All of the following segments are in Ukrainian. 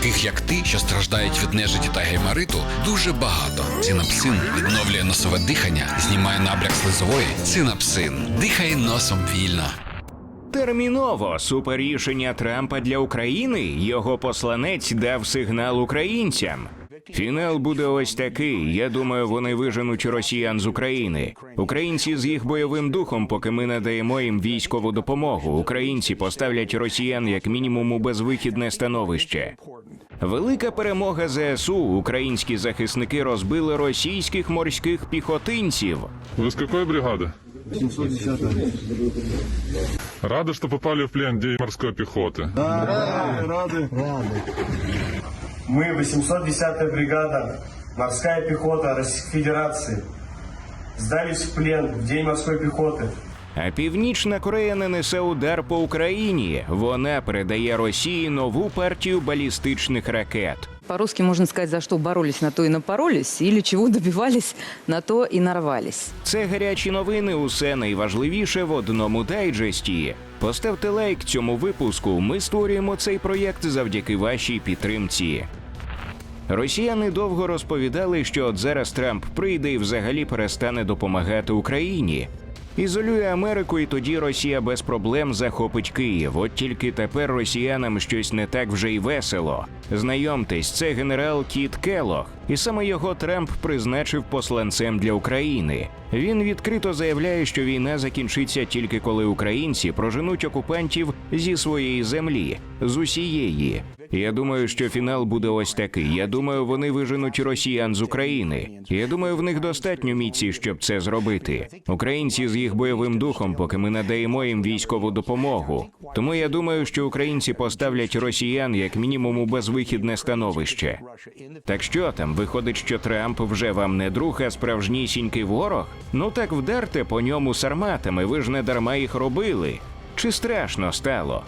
таких як ти, що страждають від нежиті та геймариту, дуже багато. Цинапсин відновлює носове дихання, знімає набряк слизової. Цинапсин. дихає носом вільно. Терміново суперрішення Трампа для України його посланець дав сигнал українцям. Фінал буде ось такий. Я думаю, вони виженуть росіян з України. Українці з їх бойовим духом, поки ми надаємо їм військову допомогу. Українці поставлять росіян як мінімум у безвихідне становище. Велика перемога ЗСУ. Українські захисники розбили російських морських піхотинців. Вы с какой бригады? 710 Рады, что попали в плен дей морской пехоты. Мы 810-я бригада, морская пехота Российской Федерации. Сдались в плен в День морской пехоты. А Північна Корея не несе удар по Україні. Вона передає Росії нову партію балістичних ракет. По-русски можно сказать, за что боролись, на то и напоролись, или чего добивались, на то и нарвались. Це гарячі новини. Усе найважливіше в одному дайджесті. Поставте лайк цьому випуску. Ми створюємо цей проєкт завдяки вашій підтримці. Росіяни довго розповідали, що от зараз Трамп прийде і взагалі перестане допомагати Україні. Ізолює Америку, і тоді Росія без проблем захопить Київ. От тільки тепер росіянам щось не так вже й весело. Знайомтесь, це генерал Кіт Келох, і саме його Трамп призначив посланцем для України. Він відкрито заявляє, що війна закінчиться тільки коли українці проженуть окупантів зі своєї землі, з усієї. Я думаю, що фінал буде ось такий. Я думаю, вони виженуть росіян з України. Я думаю, в них достатньо міці, щоб це зробити. Українці з їх бойовим духом, поки ми надаємо їм військову допомогу. Тому я думаю, що українці поставлять росіян як мінімум у безвихідне становище. Так що там виходить, що Трамп вже вам не друг, а справжнісінький ворог? Ну так вдарте по ньому сарматами. Ви ж не дарма їх робили. Чи страшно стало?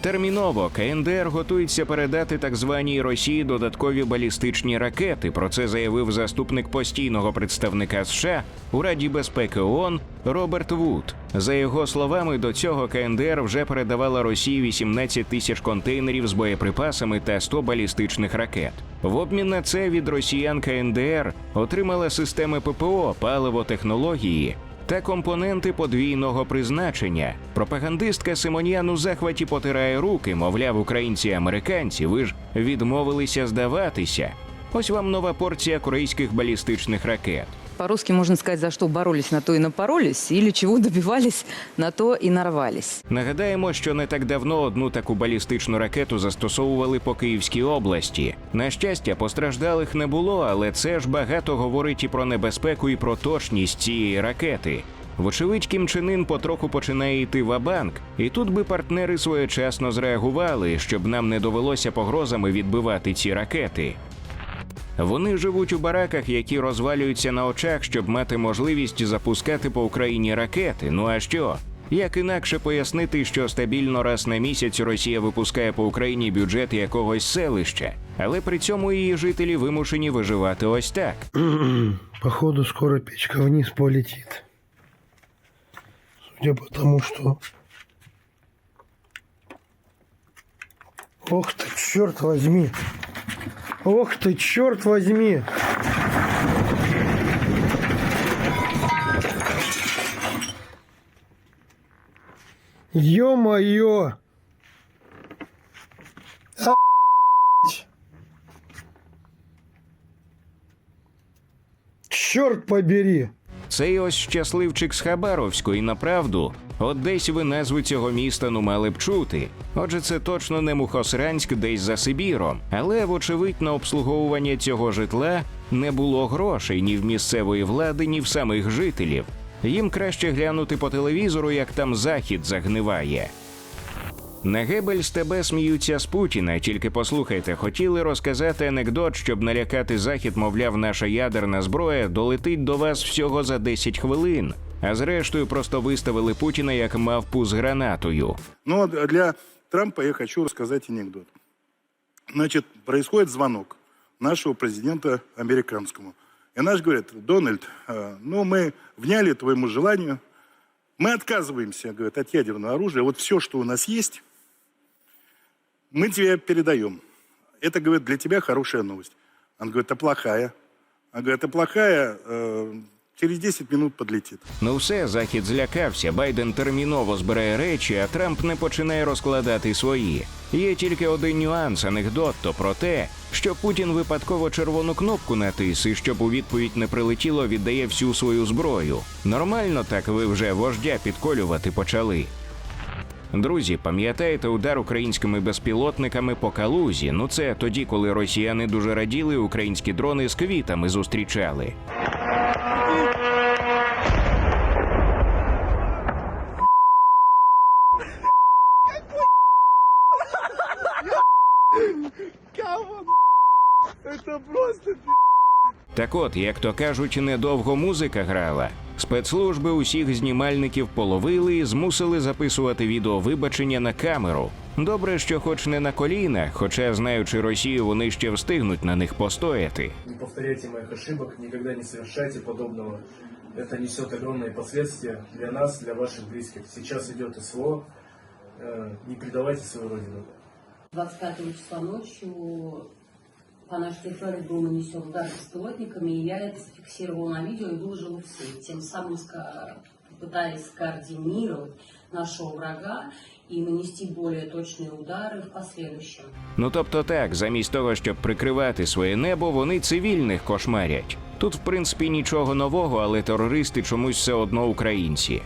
Терміново КНДР готується передати так званій Росії додаткові балістичні ракети. Про це заявив заступник постійного представника США у Раді безпеки ООН Роберт Вуд. За його словами, до цього КНДР вже передавала Росії 18 тисяч контейнерів з боєприпасами та 100 балістичних ракет. В обмін на це від росіян КНДР отримала системи ППО, паливо технології та компоненти подвійного призначення. Пропагандистка Симоніан у захваті потирає руки, мовляв, українці і американці, ви ж відмовилися здаватися. Ось вам нова порція корейських балістичних ракет. По-русски можно сказать, за что боролись, на то и напоролись, или чего добивались, на то и нарвались. Нагадаємо, що не так давно одну таку балістичну ракету застосовували по Київській області. На щастя, постраждалих не було, але це ж багато говорить і про небезпеку, і про точність цієї ракети. Вочевидь, Кім Чен Ін потроху починає йти ва-банк, і тут би партнери своєчасно зреагували, щоб нам не довелося погрозами відбивати ці ракети. Вони живуть у бараках, які розвалюються на очах, щоб мати можливість запускати по Україні ракети. Ну а що? Як інакше пояснити, що стабільно раз на місяць Росія випускає по Україні бюджет якогось селища, але при цьому її жителі вимушені виживати ось так. Походу скоро печка вниз полетит. Судя по тому, что... Ох ты, черт возьми! Ох ты, черт возьми! Ё-моё! А***ть. Черт побери! Цей ось щасливчик з Хабаровської направду. От десь ви назву цього міста ну мали б чути. Отже, це точно не Мухосранськ десь за Сибіром. Але, вочевидь, на обслуговування цього житла не було грошей ні в місцевої влади, ні в самих жителів. Їм краще глянути по телевізору, як там захід загниває. На з тебе сміються з Путіна. Тільки послухайте, хотіли розказати анекдот, щоб налякати захід, мовляв, наша ядерна зброя долетить до вас всього за 10 хвилин А зрештою просто виставили Путіна як мавпу з гранатою. Но для Трампа я хочу рассказать анекдот. Значит, происходит звонок нашего президента американскому. И наш говорит, Дональд, э, ну мы вняли твоему желанию, мы отказываемся, говорит, от ядерного оружия. Вот все, что у нас есть, мы тебе передаем. это, говорит, для тебя хорошая новость. Он говорит, а плохая? Он говорит, а плохая, э, через 10 минут подлетит. Ну все, захід злякався. Байден терміново збирає речі, а Трамп не починає розкладати свої. Є тільки один нюанс, анекдот, то про те, що Путін випадково червону кнопку натис, і щоб у відповідь не прилетіло, віддає всю свою зброю. Нормально так ви вже вождя підколювати почали. Друзі, пам'ятаєте удар українськими безпілотниками по калузі? Ну це тоді, коли росіяни дуже раділи, українські дрони з квітами зустрічали. Так от, як то кажуть, недовго музика грала. Спецслужби усіх знімальників половили і змусили записувати відеовибачення на камеру. Добре, що хоч не на колінах, хоча, знаючи Росію, вони ще встигнуть на них постояти. Не повторяйте моих ошибок, никогда не совершайте подобного. Это несет огромные последствия для нас, для ваших близких. Сейчас идет СВО. Э, Не предавайте свою родину. 25 числа ночью по нашей территории был нанесен удар беспилотниками, и я это зафиксировала на видео и выложила в сеть, тем самым ска- пытаясь скоординировать нашего врага и нанести более точные удары в последующем. Ну тобто так, замість того, щоб прикривати своє небо, вони цивільних кошмарять. Тут, в принципі, нічого нового, але терористи чомусь все одно українці.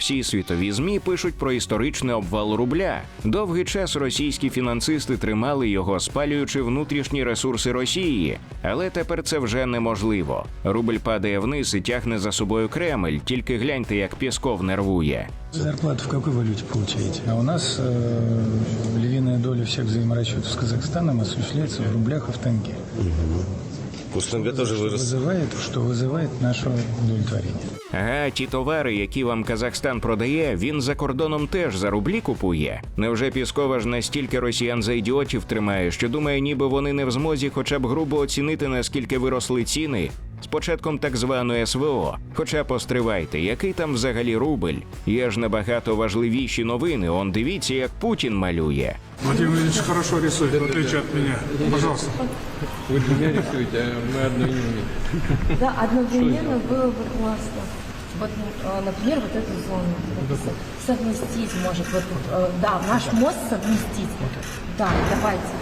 Всі світові змі пишуть про історичний обвал рубля. Довгий час російські фінансисти тримали його, спалюючи внутрішні ресурси Росії. Але тепер це вже неможливо. Рубль падає вниз і тягне за собою Кремль. Тільки гляньте, як Пєсков нервує. Зарплату в какой валюте получаете? А у нас э, львиная доля всех взаиморасчетов с Казахстаном осуществляется в рублях и в тенге. Курс тенге тоже вырос. Вызывает, что вызывает наше удовлетворение. Ага, ті товари, які вам Казахстан продає, він за кордоном теж за рублі купує. Невже Піскова ж настільки росіян за ідіотів тримає, що думає, ніби вони не в змозі хоча б грубо оцінити, наскільки виросли ціни? З початком так званої СВО. Хоча постривайте, який там взагалі рубль? Є ж набагато важливіші новини. Он дивіться, як Путін малює. Владимир Ильич хорошо рисует, в отличие от меня. Пожалуйста. Да, одновременно было бы классно. Вот, э, например, вот эту зону написать. совместить может. Вот, э, да, наш мост совместить. Да, давайте.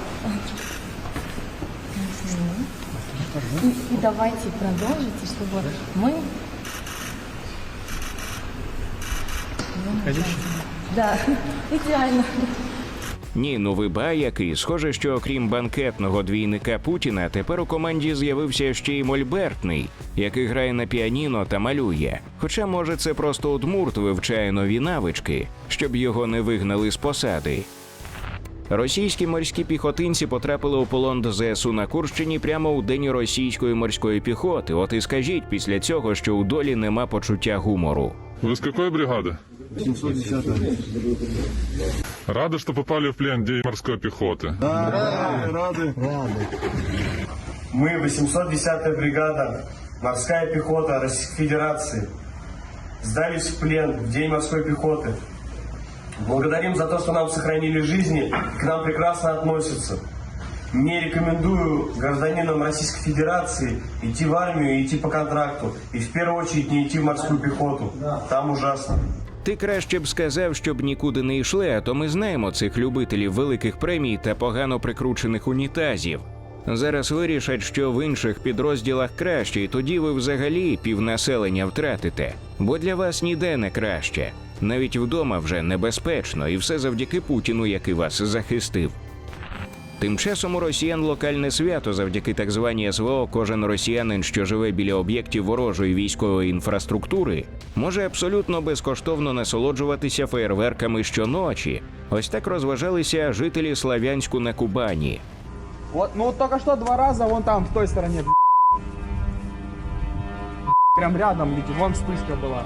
И, и давайте продолжите, чтобы мы... Да, идеально. Ні, ну ви який. Схоже, що окрім банкетного двійника Путіна, тепер у команді з'явився ще й Мольбертний, який грає на піаніно та малює. Хоча, може, це просто удмурт вивчає нові навички, щоб його не вигнали з посади. Російські морські піхотинці потрапили у полон до ЗСУ на Курщині прямо у день російської морської піхоти. От і скажіть після цього, що у долі нема почуття гумору. Вы с какой бригады? 710 Рады, что попали в плен где морской пехоты. Рады. Мы 810-я бригада, морская пехота Российской Федерации. Сдались в плен в День морской пехоты. Благодарим за то, что нам сохранили жизни, к нам прекрасно относятся. Не рекомендую гражданинам Российской Федерации идти в армию идти по контракту. И в первую очередь не идти в морскую пехоту. Там ужасно. Ти краще б сказав, щоб нікуди не йшли, а то ми знаємо цих любителів великих премій та погано прикручених унітазів. Зараз вирішать, що в інших підрозділах краще, і тоді ви взагалі півнаселення втратите. Бо для вас ніде не краще. Навіть вдома вже небезпечно, і все завдяки Путіну, який вас захистив. Тим часом у росіян локальне свято завдяки так званій СВО. Кожен росіянин, що живе біля об'єктів ворожої військової інфраструктури, може абсолютно безкоштовно насолоджуватися феєрверками щоночі. Ось так розважалися жителі Славянську на Кубані. Вот, ну только что два раза вон там, в той стороне. Прям рядом вон вспышка была.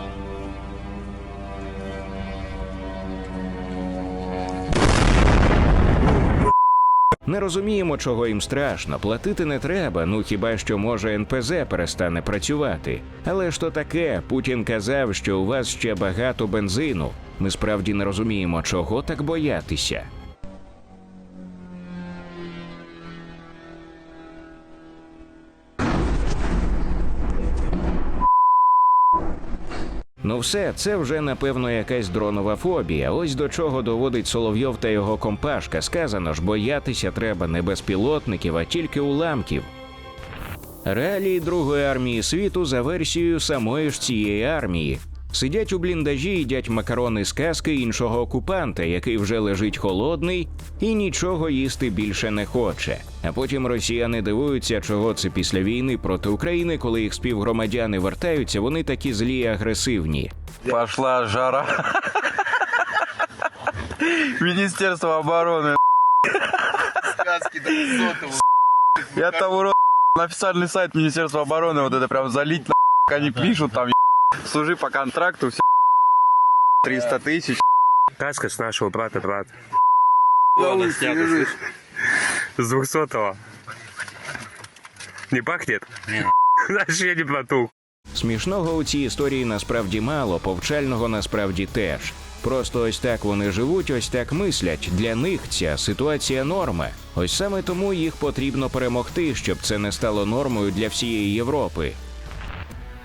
Не розуміємо, чого їм страшно. Платити не треба. Ну хіба що може НПЗ перестане працювати. Але ж то таке? Путін казав, що у вас ще багато бензину. Ми справді не розуміємо, чого так боятися. Ну все, це вже напевно якась дронова фобія. Ось до чого доводить Соловйов та його компашка. Сказано ж, боятися треба не безпілотників, а тільки уламків. Реалії Другої армії світу за версією самої ж цієї армії. Сидять у бліндажі, їдять макарони з казки іншого окупанта, який вже лежить холодний і нічого їсти більше не хоче. А потім росіяни дивуються, чого це після війни проти України, коли їх співгромадяни вертаються, вони такі злі і агресивні. Пошла жара. Министерство обороны. Я там урод на официальный сайт Министерства обороны вот это прям залить на они пишут там служи по контракту все 300 тысяч. Каска с нашего брата брат. Ладно, С двухсотого. Не пахнет? Знаешь, я не протух. Смішного у цій історії насправді мало, повчального насправді теж. Просто ось так вони живуть, ось так мислять. Для них ця ситуація норма. Ось саме тому їх потрібно перемогти, щоб це не стало нормою для всієї Європи.